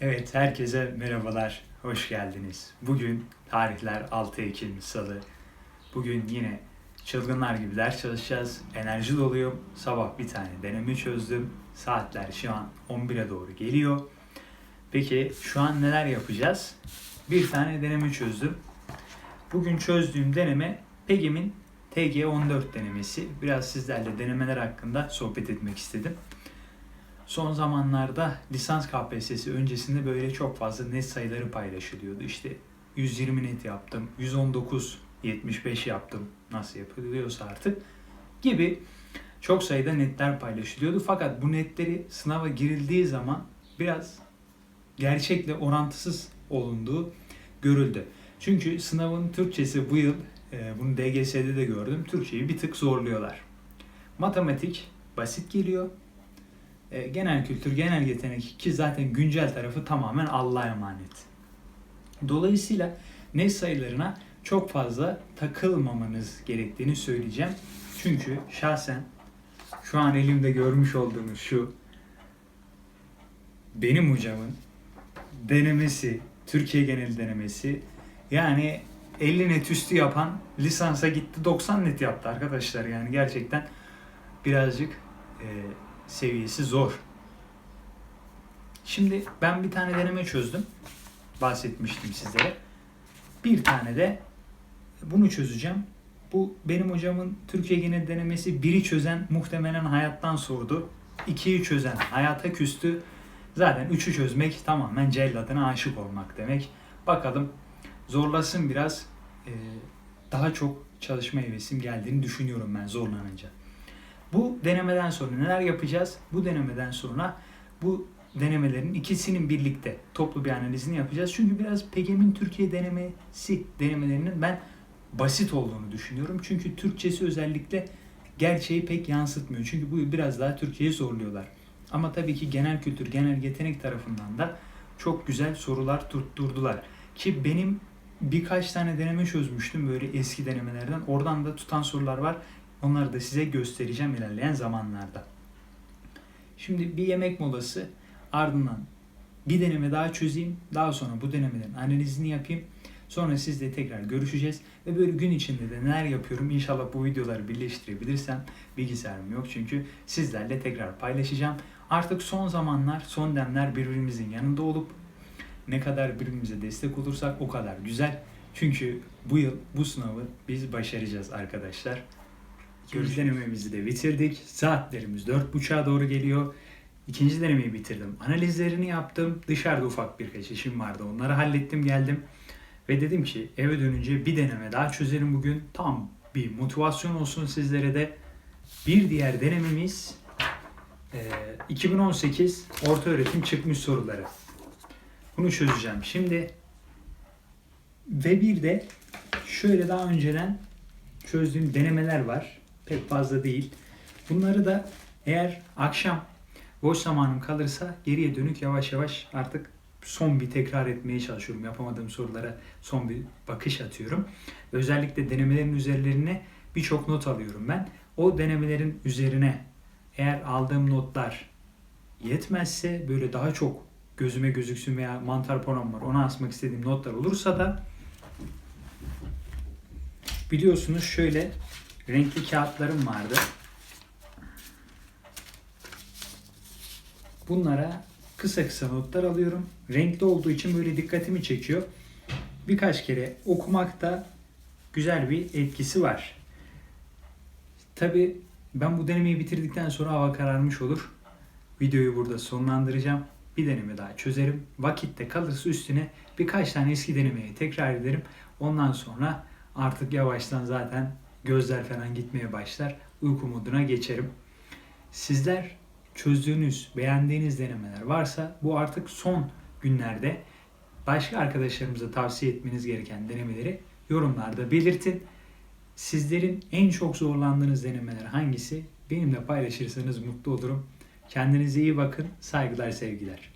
Evet, herkese merhabalar, hoş geldiniz. Bugün tarihler 6 Ekim Salı. Bugün yine çılgınlar gibi ders çalışacağız. Enerji doluyum. Sabah bir tane deneme çözdüm. Saatler şu an 11'e doğru geliyor. Peki şu an neler yapacağız? Bir tane deneme çözdüm. Bugün çözdüğüm deneme PEGİM'in TG14 denemesi. Biraz sizlerle denemeler hakkında sohbet etmek istedim. Son zamanlarda lisans KPSS'i öncesinde böyle çok fazla net sayıları paylaşılıyordu. İşte 120 net yaptım, 119 75 yaptım nasıl yapılıyorsa artık gibi çok sayıda netler paylaşılıyordu. Fakat bu netleri sınava girildiği zaman biraz gerçekle orantısız olunduğu görüldü. Çünkü sınavın Türkçesi bu yıl, e, bunu DGS'de de gördüm, Türkçeyi bir tık zorluyorlar. Matematik basit geliyor, e, genel kültür, genel yetenek ki zaten güncel tarafı tamamen Allah'a emanet. Dolayısıyla net sayılarına çok fazla takılmamanız gerektiğini söyleyeceğim. Çünkü şahsen şu an elimde görmüş olduğunuz şu benim hocamın denemesi, Türkiye genel denemesi yani 50 net üstü yapan lisansa gitti 90 net yaptı arkadaşlar yani gerçekten birazcık e, seviyesi zor. Şimdi ben bir tane deneme çözdüm. Bahsetmiştim sizlere. Bir tane de bunu çözeceğim. Bu benim hocamın Türkiye genel denemesi biri çözen muhtemelen hayattan sordu. İkiyi çözen hayata küstü. Zaten üçü çözmek tamamen celladına aşık olmak demek. Bakalım zorlasın biraz. Ee, daha çok çalışma hevesim geldiğini düşünüyorum ben zorlanınca. Bu denemeden sonra neler yapacağız? Bu denemeden sonra bu denemelerin ikisinin birlikte toplu bir analizini yapacağız. Çünkü biraz PEGEM'in Türkiye denemesi denemelerinin ben basit olduğunu düşünüyorum. Çünkü Türkçesi özellikle gerçeği pek yansıtmıyor. Çünkü bu biraz daha Türkçeyi zorluyorlar. Ama tabii ki genel kültür, genel yetenek tarafından da çok güzel sorular tutturdular. Ki benim birkaç tane deneme çözmüştüm böyle eski denemelerden. Oradan da tutan sorular var. Onları da size göstereceğim ilerleyen zamanlarda. Şimdi bir yemek molası ardından bir deneme daha çözeyim. Daha sonra bu denemelerin analizini yapayım. Sonra sizle tekrar görüşeceğiz. Ve böyle gün içinde de neler yapıyorum inşallah bu videoları birleştirebilirsem bilgisayarım yok çünkü sizlerle tekrar paylaşacağım. Artık son zamanlar, son demler birbirimizin yanında olup ne kadar birbirimize destek olursak o kadar güzel. Çünkü bu yıl bu sınavı biz başaracağız arkadaşlar. İkinci denememizi de bitirdik. Saatlerimiz 4.30'a doğru geliyor. İkinci denemeyi bitirdim. Analizlerini yaptım. Dışarıda ufak birkaç işim vardı. Onları hallettim geldim. Ve dedim ki eve dönünce bir deneme daha çözelim bugün. Tam bir motivasyon olsun sizlere de. Bir diğer denememiz e, 2018 orta öğretim çıkmış soruları. Bunu çözeceğim. Şimdi ve bir de şöyle daha önceden çözdüğüm denemeler var. Pek fazla değil. Bunları da eğer akşam boş zamanım kalırsa geriye dönük yavaş yavaş artık son bir tekrar etmeye çalışıyorum. Yapamadığım sorulara son bir bakış atıyorum. Özellikle denemelerin üzerlerine birçok not alıyorum ben. O denemelerin üzerine eğer aldığım notlar yetmezse böyle daha çok gözüme gözüksün veya mantar poram var ona asmak istediğim notlar olursa da biliyorsunuz şöyle renkli kağıtlarım vardı. Bunlara kısa kısa notlar alıyorum. Renkli olduğu için böyle dikkatimi çekiyor. Birkaç kere okumakta güzel bir etkisi var. Tabi ben bu denemeyi bitirdikten sonra hava kararmış olur. Videoyu burada sonlandıracağım. Bir deneme daha çözerim. Vakitte kalırsa üstüne birkaç tane eski denemeyi tekrar ederim. Ondan sonra artık yavaştan zaten gözler falan gitmeye başlar. Uyku moduna geçerim. Sizler çözdüğünüz, beğendiğiniz denemeler varsa bu artık son günlerde başka arkadaşlarımıza tavsiye etmeniz gereken denemeleri yorumlarda belirtin. Sizlerin en çok zorlandığınız denemeler hangisi? Benimle paylaşırsanız mutlu olurum. Kendinize iyi bakın. Saygılar, sevgiler.